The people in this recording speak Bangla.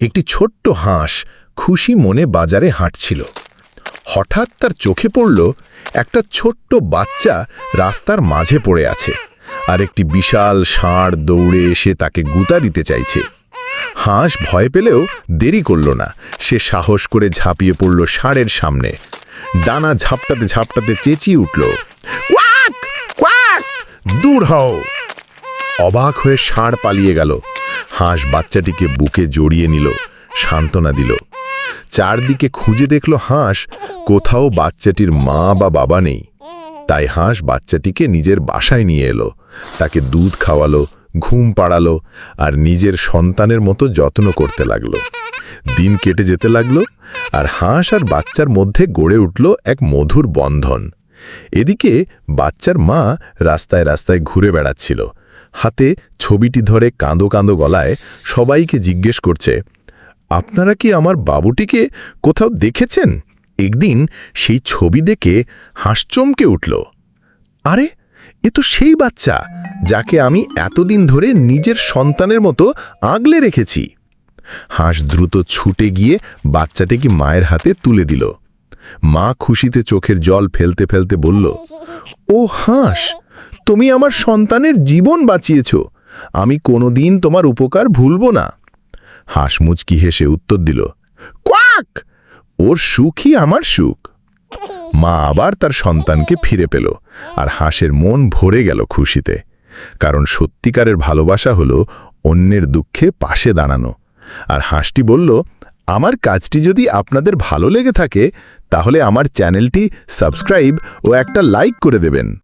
একটি ছোট্ট হাঁস খুশি মনে বাজারে হাঁটছিল। হঠাৎ তার চোখে পড়ল একটা ছোট্ট বাচ্চা রাস্তার মাঝে পড়ে আছে আর একটি বিশাল ষাঁড় দৌড়ে এসে তাকে গুতা দিতে চাইছে। হাঁস ভয় পেলেও দেরি করল না। সে সাহস করে ঝাঁপিয়ে পড়ল ষাঁড়ের সামনে। ডানা ঝাপটাতে ঝাপটাতে চেঁচিয়ে উঠল দূর হও! অবাক হয়ে ষাঁড় পালিয়ে গেল। হাঁস বাচ্চাটিকে বুকে জড়িয়ে নিল, সান্ত্বনা দিল। চারদিকে খুঁজে দেখল হাঁস কোথাও বাচ্চাটির মা বা বাবা নেই। তাই হাঁস বাচ্চাটিকে নিজের বাসায় নিয়ে এলো। তাকে দুধ খাওয়ালো, ঘুম পাড়ালো আর নিজের সন্তানের মতো যত্ন করতে লাগল। দিন কেটে যেতে লাগল আর হাঁস আর বাচ্চার মধ্যে গড়ে উঠল এক মধুর বন্ধন। এদিকে বাচ্চার মা রাস্তায় রাস্তায় ঘুরে বেড়াচ্ছিল। হাতে ছবিটি ধরে কাঁদো কাঁদো গলায় সবাইকে জিজ্ঞেস করছে, আপনারা কি আমার বাবুটিকে কোথাও দেখেছেন? একদিন সেই ছবি দেখে হাঁসচমকে উঠল, আরে, এ তো সেই বাচ্চা যাকে আমি এতদিন ধরে নিজের সন্তানের মতো আগলে রেখেছি। হাঁস দ্রুত ছুটে গিয়ে বাচ্চাটিকে মায়ের হাতে তুলে দিল। মা খুশিতে চোখের জল ফেলতে ফেলতে বলল, ও হাঁস তুমি আমার সন্তানের জীবন বাঁচিয়েছ। আমি কোনোদিন তোমার উপকার ভুলব না। হাঁস মুচকি হেসে উত্তর দিল কোয়াক ওর সুখই আমার সুখ। মা আবার তার সন্তানকে ফিরে পেল আর হাঁসের মন ভরে গেল খুশিতে। কারণ সত্যিকারের ভালোবাসা হলো অন্যের দুঃখে পাশে দাঁড়ানো। আর হাঁসটি বলল, আমার কাজটি যদি আপনাদের ভালো লেগে থাকে, তাহলে আমার চ্যানেলটি সাবস্ক্রাইব ও একটা লাইক করে দেবেন।